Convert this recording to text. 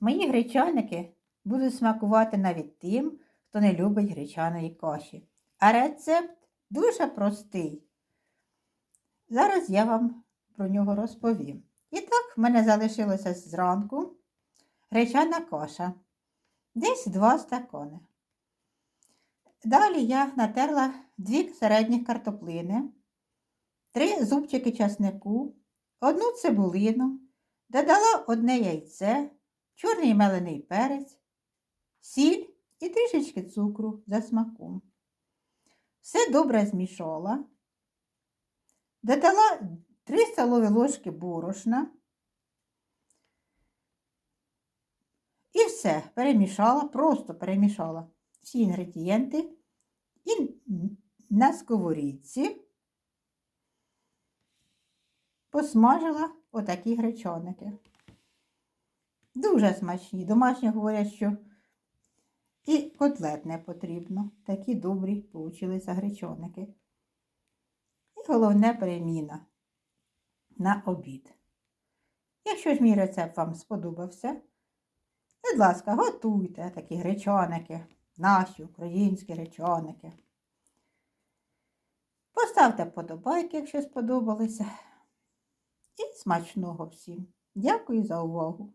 мої гречаники будуть смакувати навіть тим, хто не любить гречаної каші. А рецепт дуже простий. Зараз я вам про нього розповім. І так, в мене залишилося зранку гречана каша. Десь два стакани. Далі я натерла дві середніх картоплини, три зубчики часнику, одну цибулину, додала одне яйце, чорний мелений перець, сіль і трішечки цукру за смаком. Все добре змішала, додала 3 столові ложки борошна і все перемішала, просто перемішала всі інгредієнти і на сковорідці посмажила отакі гречоники. Дуже смачні. Домашні говорять, що і котлет не потрібно. Такі добрі получилися гречоники. І головне переміна на обід. Якщо ж мій рецепт вам сподобався, будь ласка, готуйте такі гречоники, наші українські гречоники. Поставте вподобайки, якщо сподобалося. І смачного всім. Дякую за увагу!